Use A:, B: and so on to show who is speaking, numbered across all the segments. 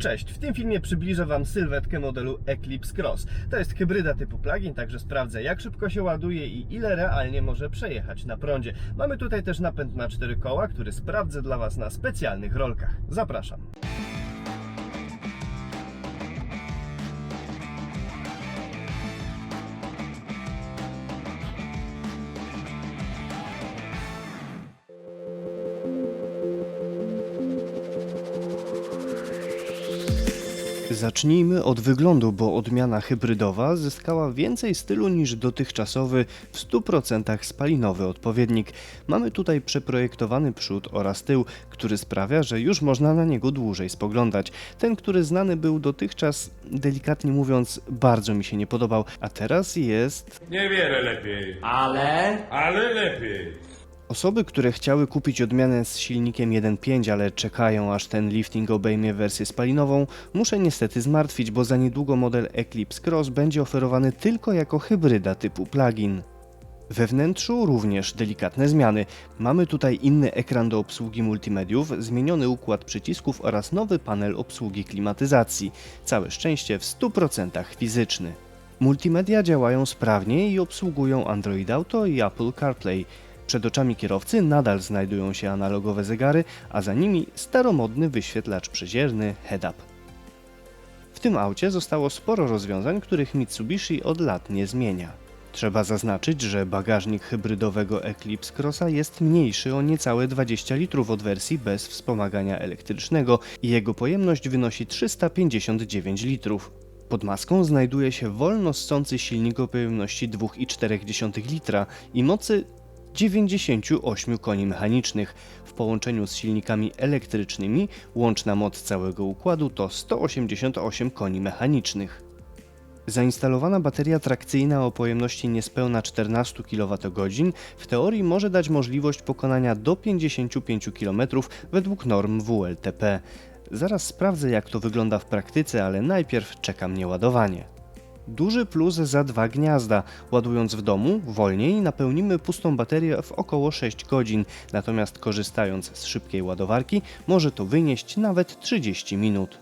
A: Cześć, w tym filmie przybliżę Wam sylwetkę modelu Eclipse Cross. To jest hybryda typu plug-in, także sprawdzę jak szybko się ładuje i ile realnie może przejechać na prądzie. Mamy tutaj też napęd na cztery koła, który sprawdzę dla Was na specjalnych rolkach. Zapraszam. Zacznijmy od wyglądu, bo odmiana hybrydowa zyskała więcej stylu niż dotychczasowy w 100% spalinowy odpowiednik. Mamy tutaj przeprojektowany przód oraz tył, który sprawia, że już można na niego dłużej spoglądać. Ten, który znany był dotychczas, delikatnie mówiąc, bardzo mi się nie podobał, a teraz jest
B: Niewiele lepiej,
C: Ale
B: ale lepiej.
A: Osoby, które chciały kupić odmianę z silnikiem 1.5, ale czekają aż ten lifting obejmie wersję spalinową, muszę niestety zmartwić, bo za niedługo model Eclipse Cross będzie oferowany tylko jako hybryda typu plug-in. We wnętrzu również delikatne zmiany. Mamy tutaj inny ekran do obsługi multimediów, zmieniony układ przycisków oraz nowy panel obsługi klimatyzacji. Całe szczęście w 100% fizyczny. Multimedia działają sprawnie i obsługują Android Auto i Apple CarPlay. Przed oczami kierowcy nadal znajdują się analogowe zegary, a za nimi staromodny wyświetlacz przezierny head-up. W tym aucie zostało sporo rozwiązań, których Mitsubishi od lat nie zmienia. Trzeba zaznaczyć, że bagażnik hybrydowego Eclipse Crossa jest mniejszy o niecałe 20 litrów od wersji bez wspomagania elektrycznego i jego pojemność wynosi 359 litrów. Pod maską znajduje się wolno ssący silnik o pojemności 2,4 litra i mocy 98 koni mechanicznych. W połączeniu z silnikami elektrycznymi łączna moc całego układu to 188 koni mechanicznych. Zainstalowana bateria trakcyjna o pojemności niespełna 14 kWh w teorii może dać możliwość pokonania do 55 km według norm WLTP. Zaraz sprawdzę jak to wygląda w praktyce, ale najpierw czeka mnie ładowanie. Duży plus za dwa gniazda. Ładując w domu, wolniej napełnimy pustą baterię w około 6 godzin, natomiast korzystając z szybkiej ładowarki może to wynieść nawet 30 minut.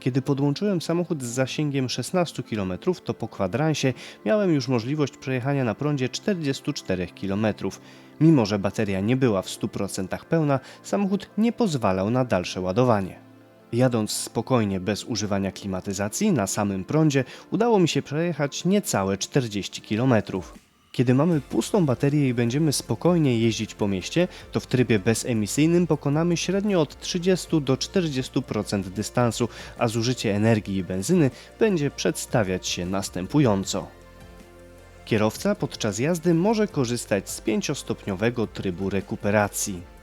A: Kiedy podłączyłem samochód z zasięgiem 16 km, to po kwadransie miałem już możliwość przejechania na prądzie 44 km. Mimo, że bateria nie była w 100% pełna, samochód nie pozwalał na dalsze ładowanie. Jadąc spokojnie bez używania klimatyzacji na samym prądzie, udało mi się przejechać niecałe 40 km. Kiedy mamy pustą baterię i będziemy spokojnie jeździć po mieście, to w trybie bezemisyjnym pokonamy średnio od 30 do 40% dystansu, a zużycie energii i benzyny będzie przedstawiać się następująco. Kierowca podczas jazdy może korzystać z 5-stopniowego trybu rekuperacji.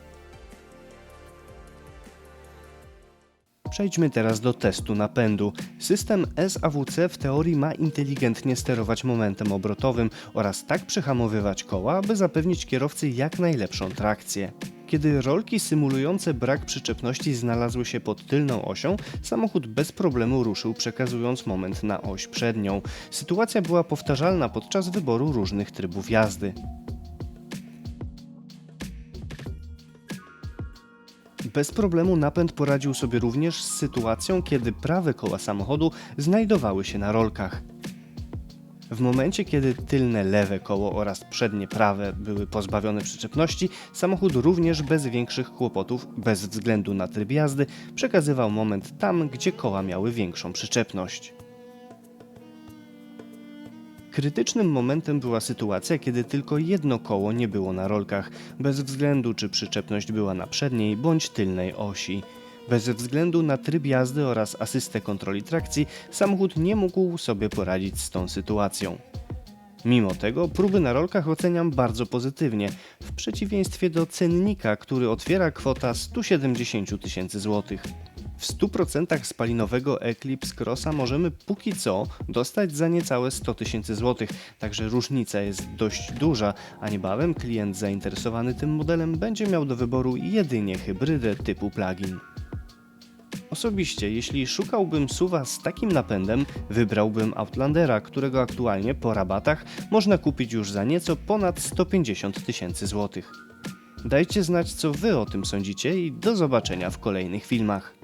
A: Przejdźmy teraz do testu napędu. System SAWC w teorii ma inteligentnie sterować momentem obrotowym oraz tak przyhamowywać koła, aby zapewnić kierowcy jak najlepszą trakcję. Kiedy rolki symulujące brak przyczepności znalazły się pod tylną osią, samochód bez problemu ruszył, przekazując moment na oś przednią. Sytuacja była powtarzalna podczas wyboru różnych trybów jazdy. Bez problemu napęd poradził sobie również z sytuacją, kiedy prawe koła samochodu znajdowały się na rolkach. W momencie, kiedy tylne lewe koło oraz przednie prawe były pozbawione przyczepności, samochód również bez większych kłopotów, bez względu na tryb jazdy, przekazywał moment tam, gdzie koła miały większą przyczepność. Krytycznym momentem była sytuacja, kiedy tylko jedno koło nie było na rolkach, bez względu czy przyczepność była na przedniej bądź tylnej osi. Bez względu na tryb jazdy oraz asystę kontroli trakcji, samochód nie mógł sobie poradzić z tą sytuacją. Mimo tego próby na rolkach oceniam bardzo pozytywnie, w przeciwieństwie do cennika, który otwiera kwota 170 tysięcy złotych. W 100% spalinowego Eclipse Crossa możemy póki co dostać za niecałe 100 tysięcy złotych, także różnica jest dość duża, a niebawem klient zainteresowany tym modelem będzie miał do wyboru jedynie hybrydę typu plug-in. Osobiście, jeśli szukałbym suwa z takim napędem, wybrałbym Outlandera, którego aktualnie po rabatach można kupić już za nieco ponad 150 tysięcy złotych. Dajcie znać, co Wy o tym sądzicie i do zobaczenia w kolejnych filmach.